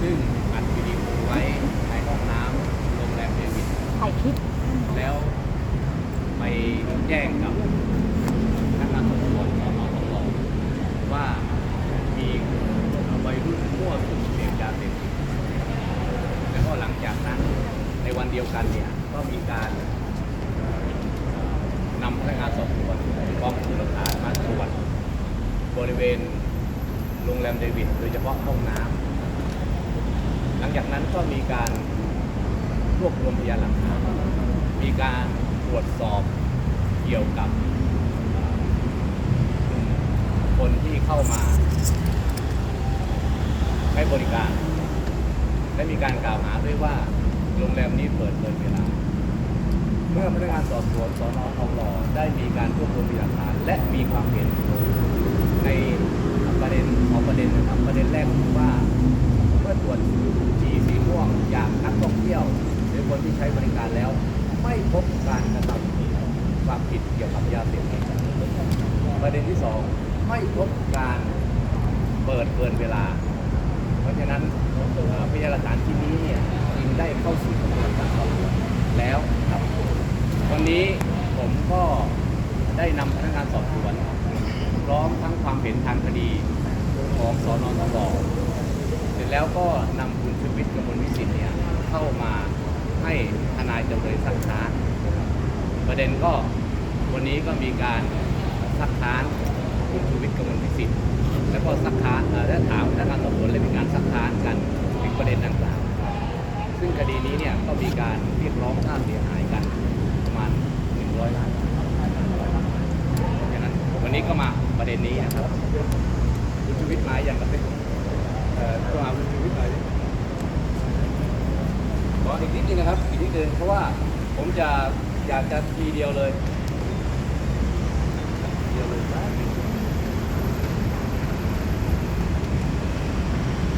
ซึ่งอัดวิดีโอไว้ในห้องน้ำโรงแรมเดวิดถ่ายคลิปแล้วไปแจ้งกับพนักงานสอบสวนสอนอทองหล่อว่ามีวัยรุ่นมั่วสุมเสพยาเสพติดแล้วก็หลังจากนั้นในวันเดียวกันเนี่ยก็มีการเอ่อนำพนักงานสอบสวนกองพิสูจน์หลักฐานมาตรวจบริเวณโรงแรมเดวิดโดยเฉพาะห้องน้ำ หลังจากนั้นก็มีการรวบรวมพยานหลักฐานมีการตรวจสอบเกี่ยวกับคนที่เข้ามาให้บริการ และมีการกล่าวหาด้วยว่าโรงแรมนี้เปิดเกินเวลา เมื่อพนักงานสอบสวนสอนอทองหล่อได้มีการรวบรวมพยานหลักฐานและมีความเห็นในประเด็นสองประเด็นนะครับประเด็นแรกคือว่า เมื่อตรวจฉี่สีม่วงจากนักท่องเที่ยวหรือคนที่ใช้บริการแล้ว ไม่พบการกระทำความผิดเกี่ยวกับยาเสพติดประเด็นที่สองไม่พบการเปิดเกินเวลา เพราะฉะนั้นพยานหลักฐานที่นี้เนี่ยจึงได้เข้าสู่กระบวนการสอบสวนแล้วครับวันนี้ผมก็ได้นำพนักงานสอบสวนพร้อมทั้งความเห็นทางคดีของสอนอทองหล่อ แล้วก็นำคุณชูวิทย์กมลวิสิทธิ์เนี่ยเข้ามาให้ทนายจำเลยซักค้านประเด็นก็วันนี้ก็มีการซักค้านคุณชูวิทย์กมลวิสิทธิ์แล้วก็ซักค้านและถามพนักงานสอบสวนและมีการซักค้านกันถึงประเด็นดังกล่าวซึ่งคดีนี้เนี่ยก็มีการเรียกร้องค่าเสียหายกันประมาณ100ล้านเพราะฉะนั้นวันนี้ก็มาประเด็นนี้นะครับคุณชูวิทย์มาอย่างกับเป็น เอ่อตัวหาคุณชูวิทย์หน่อยดิขออีกนิดนึงนะครับ อีกนิดนึงเพราะว่าผมจะอยากจะทีเดียวเลยทีเดียวเลยนะ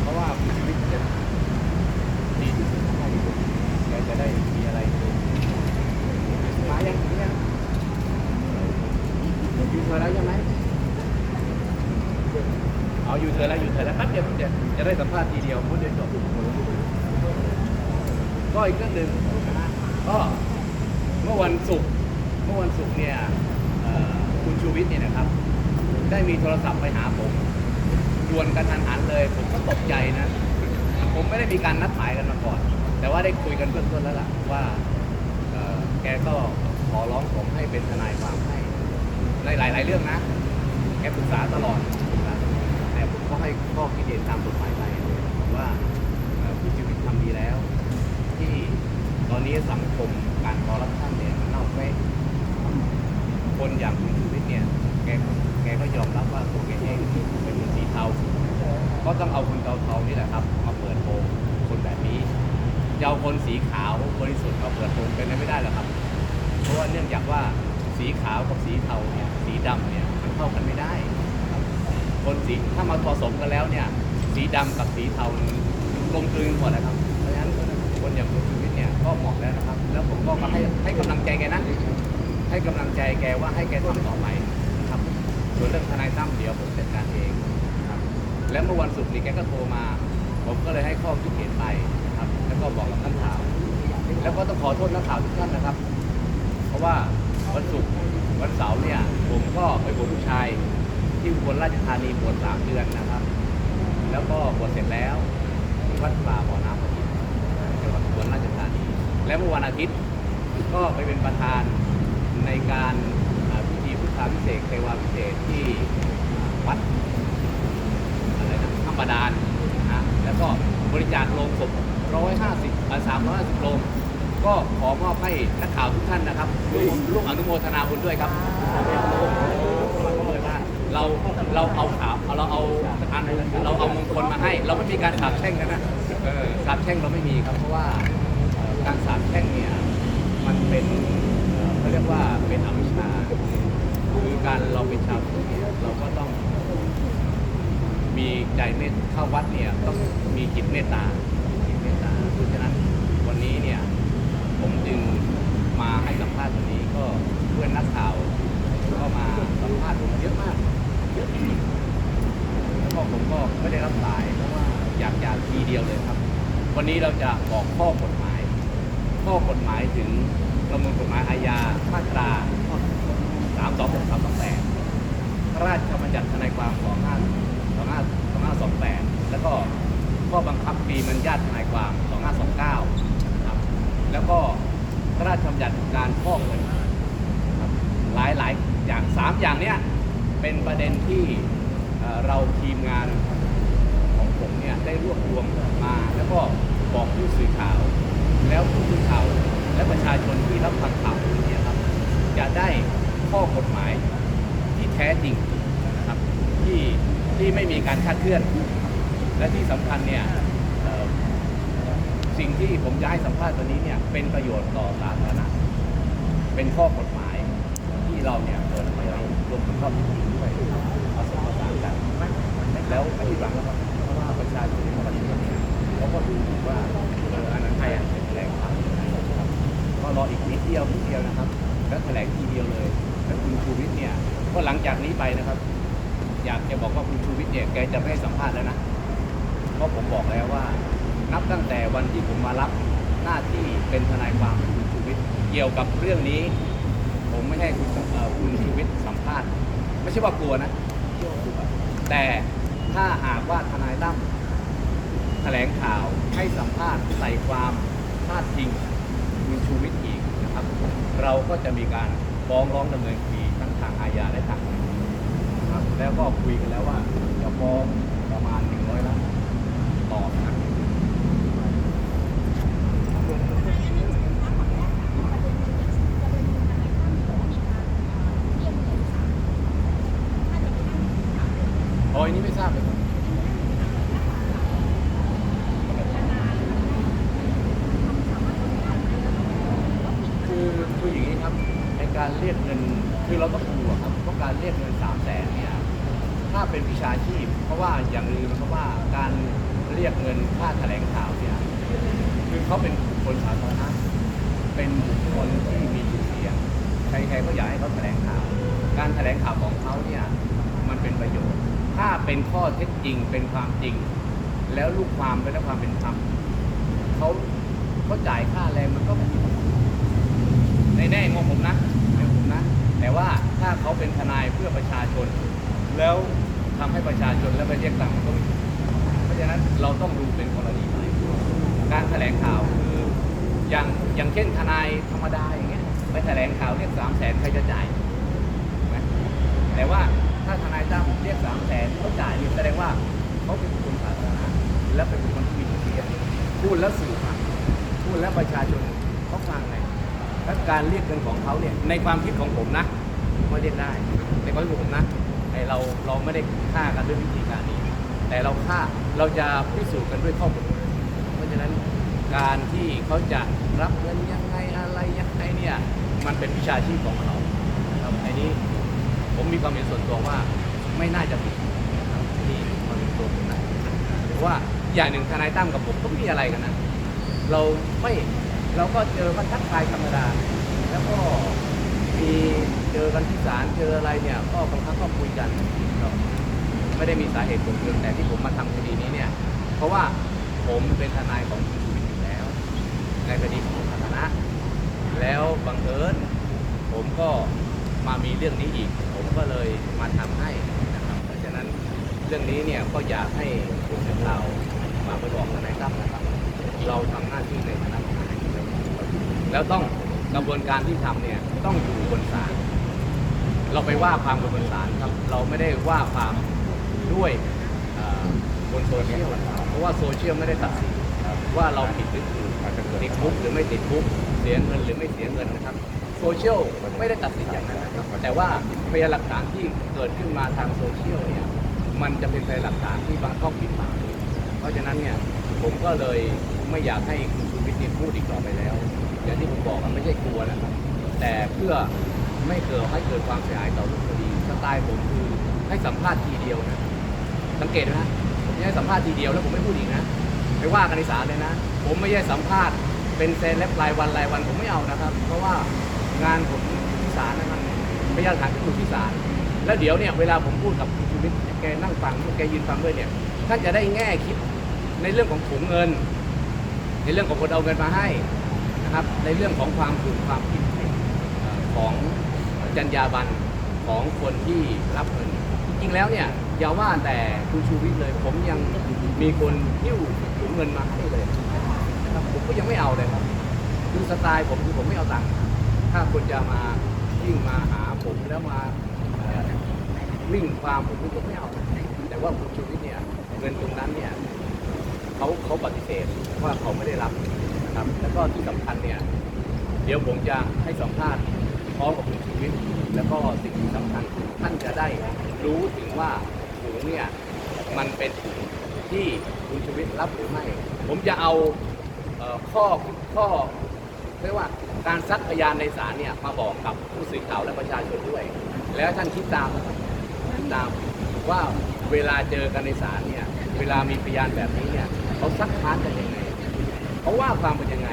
เพราะว่าคุณชูวิทย์จะดีที่สุดให้ดีที่สุดแกจะได้มีอะไรมายังถึงยังอยู่เธอแล้วใช่ไหม เอาอยู่เธอแล้วอยู่เธอแล้วครับเดี๋ยวจะจะได้สัมภาษณ์ทีเดียวพูดเดียวจบก็ อีกเรื่องหนึ่งก็เมื่อวันศุกร์เมื่อวันศุกร์เนี่ยคุณชูวิทย์เนี่ยนะครับ ได้มีโทรศัพท์ไปหาผมชวนกันทันหันเลย ผมก็ตกใจนะ ผมไม่ได้มีการนัดหมายกันมาก่อน แต่ว่าได้คุยกันเบื้องต้นแล้วล่ะว่าแกก็ขอร้องผมให้เป็นทนายความให้ในหลาย ๆ เรื่องนะแกปรึกษาตลอดแต่ผมก็ให้ข้อคิดเห็นตามกฎหมายไปว่าเอ่อผู้ชีวิตทำดีแล้ว ที่ ตอนนี้สังคมการคอร์รัปชันเนี่ยมันเน่าเฟะคนอย่างคุณชูวิทย์เนี่ยแกแกก็ยอมรับว่าตัวแกเองเป็นคนสีเทา ก็ต้องเอาคนเทาๆนี่แหละครับมาเปิดโปงคนแบบนี้จะเอาคนสีขาวบริสุทธิ์มาเปิดโปงเป็นไปไม่ได้หรอกครับ เพราะว่าเนื่องจากว่าสีขาวกับสีเทาเนี่ยสีดำเนี่ยมันเข้ากันไม่ได้คนสีถ้ามาผสมกันแล้วเนี่ย สีดำกับสีเทามันกลมกลืนหมดนะครับ ให้ให้กำลังใจแกนะ ให้กำลังใจแกว่าให้แกทำต่อไปนะครับ ส่วนเรื่องทนายตั้มเดี๋ยวผมจัดการเองครับ แล้วเมื่อวันศุกร์นี้แกก็โทรมา ผมก็เลยให้ข้อคิดเห็นไปนะครับ แล้วก็บอกกับนักข่าว แล้วก็ต้องขอโทษนักข่าวทุกท่านนะครับ เพราะว่าวันศุกร์วันเสาร์เนี่ย ผมก็ไปบวชลูกชาย ที่อุบลราชธานีบวชสามเดือนนะครับ แล้วก็บวชเสร็จแล้วที่วัดป่าบ่อน้ำพระอินทร์จังหวัดอุบลราชธานี และเมื่อวันอาทิตย์ ก็ไปเป็นประธานในการพิธีพุทธาพิเศษกเทวาพิเศษที่วัดอะไรนะธรรมดานนะแล้วก็บริจาคโลงศพ150อ่า350โลงก็ขอมอบให้นักข่าวทุกท่านนะครับร่วมร่วมอนุโมทนาบุญด้วยครับเราเราเอาข่าวเราเอาอันเราเอามงคลมาให้ เราไม่มีการสาบแช่งกันนะสาบแช่งเราไม่มีครับเพราะว่าการสาบแช่งเนี่ย เป็นเขาเรียกว่าเป็นอวิชชาคือการเราเป็นชาวพุทธเนี่ยเราก็ต้อง มีใจเมตเข้าวัดเนี่ยต้องมีจิตเมตตาจิตเมตตาเพราะฉะนั้นวันนี้เนี่ยผมจึงมาให้สัมภาษณ์วันนี้ก็เพื่อนนักข่าวก็มาสัมภาษณ์ผมเยอะมากเยอะจริงๆแล้วก็ผมก็ไม่ได้รับสายเพราะว่าอยากจะทีเดียวเลยครับ วันนี้เราจะบอกข้อกฎหมาย ข้อกฎหมายถึง ประมวลกฎหมายอาญามาตรา 326 328พระราชบัญญัติทนายความ 25 25 2528 แล้วก็ข้อบังคับปีบัญญัติทนายความ 2529 ครับ แล้วก็พระราชบัญญัติการฟอกเงินหลายหลายๆอย่างสามอย่างเนี้ยเป็นประเด็นที่เราทีมงานของผมเนี่ยได้รวบรวมมา แล้วก็บอกผู้สื่อข่าว แล้วผู้สื่อข่าว และประชาชนที่รับฟังข่าวเนี่ยครับจะได้ข้อกฎหมายที่แท้จริงนะครับที่ที่ไม่มีการคาดเคลื่อน และที่สำคัญเนี่ยสิ่งที่ผมจะให้สัมภาษณ์วันนี้เนี่ยเป็นประโยชน์ต่อสาธารณะเป็นข้อกฎหมายที่เราเนี่ยเปิดเผยรวมถึงข้อท็จจริงด้วยผสมผสานกันแล้วไม่ผิดหวังแล้วครับเพราะว่าประชาชนที่มาประชุมเนี่ยเขาก็ดูดูว่าเอออันนั้นใครอะเป็นแถลงข่าว ก็รออีกนิดเดียวนิดเดียวนะครับ แล้วแถลงทีเดียวเลยแล้วคุณชูวิทย์เนี่ยก็หลังจากนี้ไปนะครับ อยากจะบอกว่าคุณชูวิทย์เนี่ยแกจะไม่ให้สัมภาษณ์แล้วนะเพราะผมบอกแล้วว่า นับตั้งแต่วันที่ผมมารับหน้าที่เป็นทนายความคุณชูวิทย์เกี่ยวกับเรื่องนี้ ผมไม่ให้คุณคุณชูวิทย์สัมภาษณ์ ไม่ใช่ว่ากลัวนะเชื่อว่ากลัวแต่ถ้าหากว่าทนายตั้มแถลงข่าวให้สัมภาษณ์ใส่ความพาดพิง คุณชูวิทย์อีกนะครับ เราก็จะมีการฟ้องร้องดำเนินคดีทั้งทางอาญาและทางคดีนะครับแล้วก็คุยกันแล้วว่าจะฟ้องประมาณ100ล้านต่อครับ โอ้ยนี่ไม่ทราบเลยครับคือคืออย่างนี้ครับในการ เงินคือเราต้องดูอะครับเพราะการเรียกเงินสามแสนเนี่ยถ้าเป็นวิชาชีพ เพราะว่าอย่างลืมนะครับว่าการเรียกเงินค่าแถลงข่าวเนี่ยคือเขาเป็นบุคคลสาธารณะเป็นบุคคลที่มีชื่อเสียงใครๆก็อยากให้เขาแถลงข่าว การแถลงข่าวของเขาเนี่ยมันเป็นประโยชน์ ถ้าเป็นข้อเท็จจริงเป็นความจริง แล้วลูกความเป็นความเป็นธรรมเขาเขาจ่ายค่าแรงมันก็ไม่มีปัญหาในแน่งงผมนะในมุมผมนะ แต่ว่าถ้าเขาเป็นทนายเพื่อประชาชน แล้วทำให้ประชาชนแล้วไปเรียกตังค์ก็ไม่ถูกเพราะฉะนั้นเราต้องดูเป็นกรณีไปการแถลงข่าวคืออย่างอย่างเช่นทนายธรรมดาอย่างเงี้ยไปแถลงข่าวเรียกสามแสนใครจะจ่ายถูกไหมแต่ว่าถ้าทนายตั้มเรียกสามแสนเขาจ่ายเนี่ยแสดงว่าเขาเป็นบุคคลสาธารณะและเป็นบุคคลที่มีชื่อเสียงพูดแล้วสื่อฟังพูดแล้วประชาชนเขาฟังไงและการเรียกเงินของเขาเนี่ยในความคิดของผมนะไม่เรียกได้ในความคิดของผมนะ ไอเราเราไม่ได้ฆ่ากันด้วยวิธีการนี้ แต่เราฆ่าเราจะพิสูจน์กันด้วยข้อกฎหมายเพราะฉะนั้นการที่เขาจะรับเงินยังไงอะไรยังไงเนี่ยมันเป็นวิชาชีพของเขาครับไอ้นี้ผมมีความเห็นส่วนตัวว่าไม่น่าจะผิดนะครับที่ความเห็นตัวผมนะเพราะว่าอย่างหนึ่งทนายตั้มกับผมก็ม่มีอะไรกันนะเราไม่เราก็เจอกันทักทายธรรมดา แล้วก็ มีเจอกันที่ศาลเจออะไรเนี่ยก็บางครั้งก็คุยกันไม่ได้มีสาเหตุผมเรื่องแต่ที่ผมมาทำคดีนี้เนี่ย เพราะว่าผมเป็นทนายของคุณชูวิทย์อยู่แล้ว ในคดีของสาธารณะแล้วบังเอิญผมก็มามีเรื่องนี้อีก ผมก็เลยมาทำให้นะครับ เพราะฉะนั้นเรื่องนี้เนี่ยก็อยากให้ผู้สื่อข่าวมาไปบอกทนายตั้มนะครับ เราทำหน้าที่ในฐานะทนายแล้วต้อง กระบวนการที่ทำเนี่ยต้องอยู่บนศาลเราไปว่าความกับบนศาลครับ เราไม่ได้ว่าความด้วยบนโซเชียลเพราะว่าโซเชียลไม่ได้ตัดสินว่าเราผิดหรือถูกติดคุกหรือไม่ติดคุกเสียเงินหรือไม่เสียเงินนะครับโซเชียลไม่ได้ตัดสินอย่างนั้นนะครับแต่ว่าพยานหลักฐานที่เกิดขึ้นมาทางโซเชียลเนี่ยมันจะเป็นพยานหลักฐานที่บางข้อผิดบังเพราะฉะนั้นเนี่ยผมก็เลยไม่อยากให้คุณชูวิทย์พูดอีกต่อไปแล้ว อย่างที่ผมบอกมันไม่ใช่กลัวนะครับ แต่เพื่อไม่เกิดให้เกิดความเสียหายต่อรูปคดีสไตล์ผมคือให้สัมภาษณ์ทีเดียวนะสังเกตนะผมให้สัมภาษณ์ทีเดียวแล้วผมไม่พูดอีกนะไปว่ากันในศาลเลยนะ ผมไม่ใช่สัมภาษณ์เป็นเซนเล็บรายวันรายวันผมไม่เอานะครับ เพราะว่างานผมที่ศาลนะครับพยานหลักฐานที่อยู่ที่ศาลแล้วเดี๋ยวเนี่ยเวลาผมพูดกับคุณชูวิทย์แกนั่งฟังแกยืนฟังด้วยเนี่ยท่านจะได้แง่คิดในเรื่องของถุงเงิน ในเรื่องของคนเอาเงินมาให้ นะครับในเรื่องของความถูกความผิดของจรรยาบรรณของคนที่รับเงินจริงๆแล้วเนี่ยอย่าว่าแต่คุณชูวิทย์เลย ผมยังมีคนหิ้วถุงเงินมาให้เลยนะครับผมก็ยังไม่เอาเลยครับคือสไตล์ผมคือผมไม่เอาตังค์ถ้าคนจะมาวิ่งมาหาผมแล้วมาวิ่งความผมผมไม่เอา แต่ว่าคุณชูวิทย์เนี่ยเงินตรงนั้นเนี่ยเขาเขาปฏิเสธว่าเขาไม่ได้รับ นะครับ แล้วก็ที่สำคัญเนี่ย เดี๋ยวผมจะให้สัมภาษณ์พร้อมกับคุณชูวิทย์แล้วก็สิ่งที่สำคัญท่านจะได้รู้ถึงว่าถุงเนี่ยมันเป็นถุงที่คุณชูวิทย์รับหรือไม่ ผมจะเอาเออข้อข้อเรียกว่าการซักพยานในศาลเนี่ยมาบอกกับผู้สื่อข่าวและประชาชนด้วย แล้วท่านคิดตามคิดตามว่าเวลาเจอกันในศาลเนี่ยเวลามีพยานแบบนี้เนี่ยเขาซักค้านกันยังไง เขาว่าความเป็นยังไง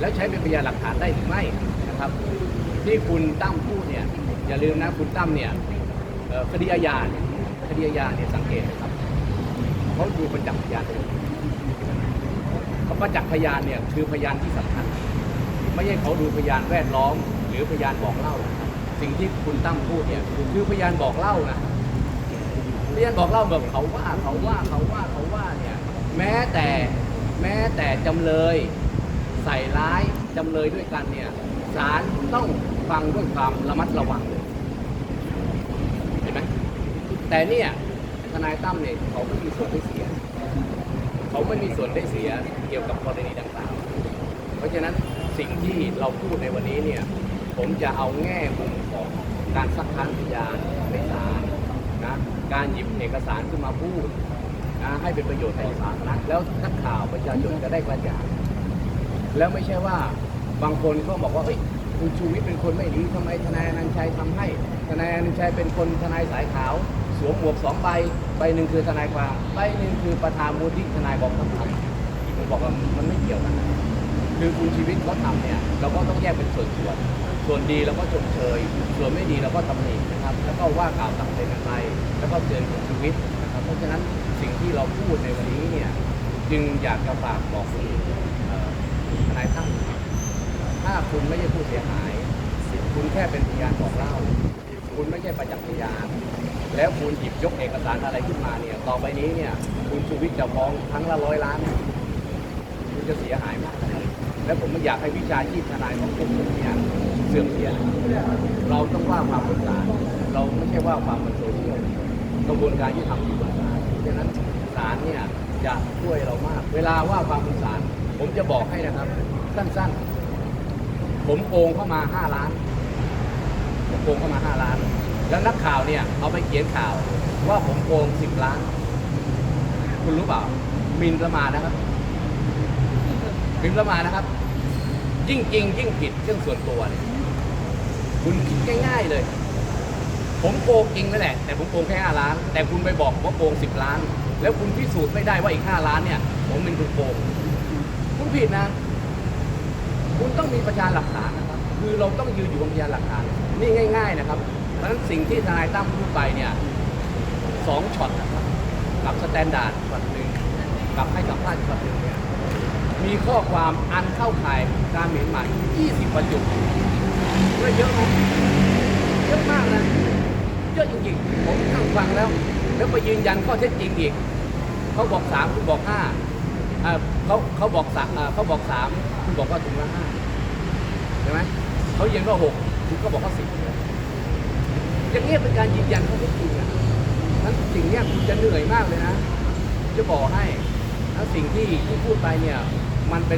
แล้วใช้เป็นพยานหลักฐานได้หรือไม่นะครับ ที่คุณตั้มพูดเนี่ยอย่าลืมนะคุณตั้มเนี่ยคดีอาญาเนี่ยคดีอาญาเนี่ยสังเกตนะครับเขาดูประจักษ์พยานเลยเขาประจักษ์พยานเนี่ยคือพยานที่สำคัญ ไม่ใช่เขาดูพยานแวดล้อม หรือพยานบอกเล่า สิ่งที่คุณตั้มพูดเนี่ยคือพยานบอกเล่านะพยานบอกเล่าแบบเขาว่าเขาว่าเขาว่าเขาว่าเนี่ยแม้แต่ แม้แต่จำเลยใส่ร้ายจำเลยด้วยกันเนี่ยศาลต้องฟังด้วยความระมัดระวังเลยเห็นไหมแต่เนี่ยทนายตั้มเนี่ยเขาไม่มีส่วนได้เสีย เขาไม่มีส่วนได้เสียเกี่ยวกับกรณีดังกล่าว เพราะฉะนั้นสิ่งที่เราพูดในวันนี้เนี่ยผมจะเอาแง่มุมของการซักค้านพยานในศาลนะการหยิบเอกสารขึ้นมาพูด นะให้เป็นประโยชน์ต่อสาธารณะแล้วนักข่าวประชาชนจะได้กระจ่างแล้วไม่ใช่ว่าบางคนก็บอกว่าเฮ้ยคุณชูวิทย์เป็นคนไม่ดีทำไมทนายอนันต์ชัยทำให้ ทนายอนันต์ชัยเป็นคนทนายสายขาว สวมหมวกสองใบใบหนึ่งคือทนายความใบหนึ่งคือประธานมูลที่ทนายบอกคำทำผมบอกว่ามันไม่เกี่ยวกันะคือคุณชีวิตเขาทำเนี่ยเราก็ต้องแยกเป็นส่วนส่วนส่วนดีเราก็ชมเชย ส่วนไม่ดีเราก็ตำหนินะครับ แล้วก็ว่ากล่าวตักเตือนกันไป แล้วก็เตือนคุณชีวิตนะครับเพราะฉะนั้น ที่เราพูดในวันนี้เนี่ยจึงอยากจะฝากบอกคุณทนายตั้มถ้าคุณไม่ใช่ผู้เสียหาย คุณแค่เป็นพยานบอกเล่า คุณไม่ใช่ประจักษ์พยาน แล้วคุณหยิบยกเอกสารอะไรขึ้นมาเนี่ยต่อไปนี้เนี่ยคุณชูวิทย์จะฟ้องครั้งละร้อยล้านเนี่ยคุณจะเสียหายมากนะครับและผมไม่อยากให้วิชาชีพทนายของผมเนี่ยเสื่อมเสีย เราต้องว่าความบนศาลเราไม่ใช่ว่าความบนโซเชียลกระบวนการที่ทำอยู่บนศาล ฉะนั้นศาลเนี่ยจะช่วยเรามาก เวลาว่าความบนศาลผมจะบอกให้นะครับ สั้นๆ ผมโกงเข้ามาห้าล้านผมโกงเข้ามาห้าล้าน แล้วนักข่าวเนี่ยเอาไปเขียนข่าวว่าผมโกงสิบล้าน คุณรู้เปล่ามินประมาทนะครับพิมพ์แล้วมานะครับ ยิ่งจริงยิ่งผิดเรื่องส่วนตัวเนี่ยคุณคิดง่าย ๆเลย ผมโกงจริงนั่นแหละ แต่ผมโกงแค่ห้าล้าน แต่คุณไปบอกผมว่าโกงสิบล้าน แล้วคุณพิสูจน์ไม่ได้ว่าอีกห้าล้านเนี่ย ผมเป็นคนโกง คุณผิดนะ คุณต้องมีพยานหลักฐานนะครับ คือเราต้องยืนอยู่บนพยานหลักฐาน นี่ง่าย ๆ นะครับ เพราะฉะนั้นสิ่งที่ทนายตั้มพูดไปเนี่ยสองช็อตนะครับกับสแตนดาร์ดช็อตหนึ่งกับให้สัมภาษณ์ช็อตหนึ่งเนี่ย มีข้อความอันเข้าข่ายการหมิ่นหมาย20ประจุก็เยอะไหมเยอะมากนะ เยอะจริงๆ ผมนั่งฟังแล้ว แล้วไปยืนยันข้อเท็จจริงอีก เขาบอกสามคุณบอกห้าเขาเขาบอกสามเขาบอกสามคุณบอกว่าถึงละห้าใช่ไหมเขายืนว่าหกคุณก็บอกว่าสิบอย่างนี้เป็นการยืนยันข้อเท็จจริงอะนั้นสิ่งเนี้ยคุณจะเหนื่อยมากเลยนะ จะบอกให้แล้วสิ่งที่ที่พูดไปเนี่ยมันเป็น